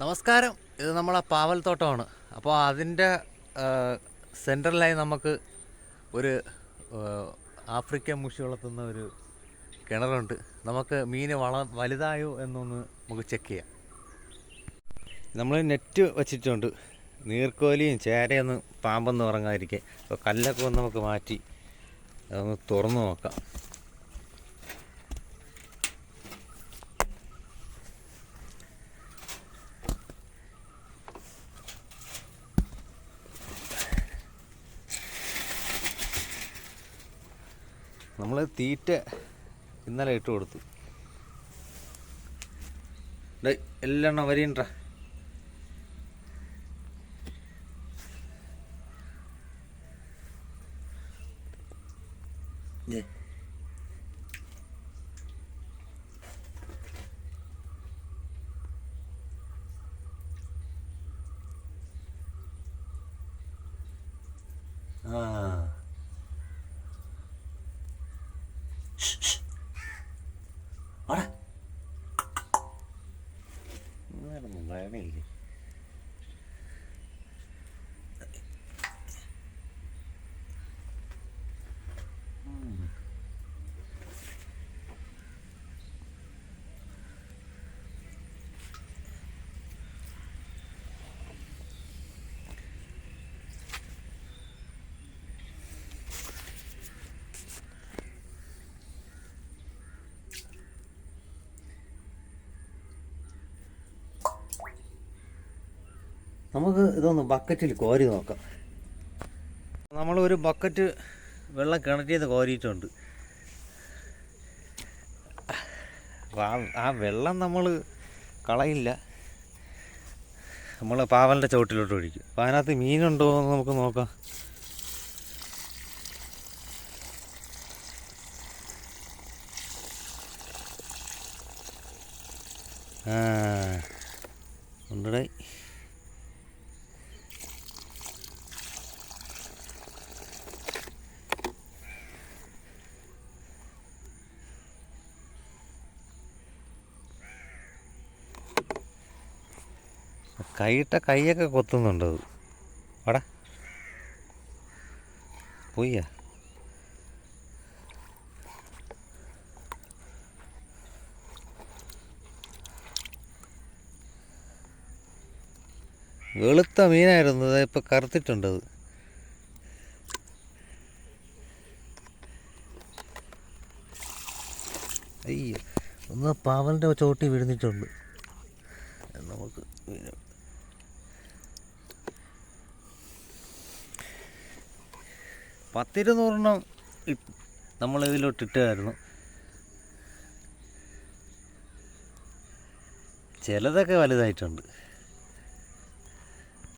നമസ്കാരം. ഇത് നമ്മളെ പാവൽത്തോട്ടമാണ്. അപ്പോൾ അതിന്റെ സെൻട്രലായി നമുക്ക് ഒരു ആഫ്രിക്കൻ മുഷി വളർത്തുന്ന ഒരു കിണറുണ്ട്. നമുക്ക് മീൻ വള വലുതായോ എന്നൊന്ന് നമുക്ക് ചെക്ക് ചെയ്യാം. നമ്മൾ നെറ്റ് വച്ചിട്ടുണ്ട്. നീർക്കോലിയും ചേരയൊന്നും പാമ്പൊന്നും ഇറങ്ങാതിരിക്കാൻ അപ്പോൾ കല്ലൊക്കെ ഒന്ന് നമുക്ക് മാറ്റി അതൊന്ന് തുറന്നു നോക്കാം. നമ്മൾ തീറ്റ ഇന്നലെ ഇട്ട് കൊടുത്തു. ഡേ എല്ലാം വരിയണ്ട ആ അവിടെ വേറൊന്നും പറയണില്ലേ നമുക്ക് ഇതൊന്ന് ബക്കറ്റിൽ കോരി നോക്കാം. നമ്മൾ ഒരു ബക്കറ്റ് വെള്ളം കിണറ്റിൽ നിന്ന് കോരിയിട്ടുണ്ട് ആ ആ വെള്ളം നമ്മൾ കളയില്ല. നമ്മൾ പാവലിന്റെ ചുവട്ടിലോട്ട് ഒഴിക്കും. അപ്പോൾ അതിനകത്ത് മീനുണ്ടോ എന്ന് നമുക്ക് നോക്കാം. ഉണ്ടടേ. കൈയിട്ട കൈയൊക്കെ കൊത്തുന്നുണ്ട് അത്. വടാ. പോയ വെളുത്ത മീനായിരുന്നു ഇപ്പം കറുത്തിട്ടുണ്ട് അത്. അയ്യോ ഒന്ന് പാവലിന്റെ ചോട്ടി വിഴുന്നിട്ടുണ്ട്. നമുക്ക് പത്തിരുന്നൂറെണ്ണം നമ്മൾ ഇതിലോട്ട് ഇട്ടായിരുന്നു ചിലതൊക്കെ വലുതായിട്ടുണ്ട്.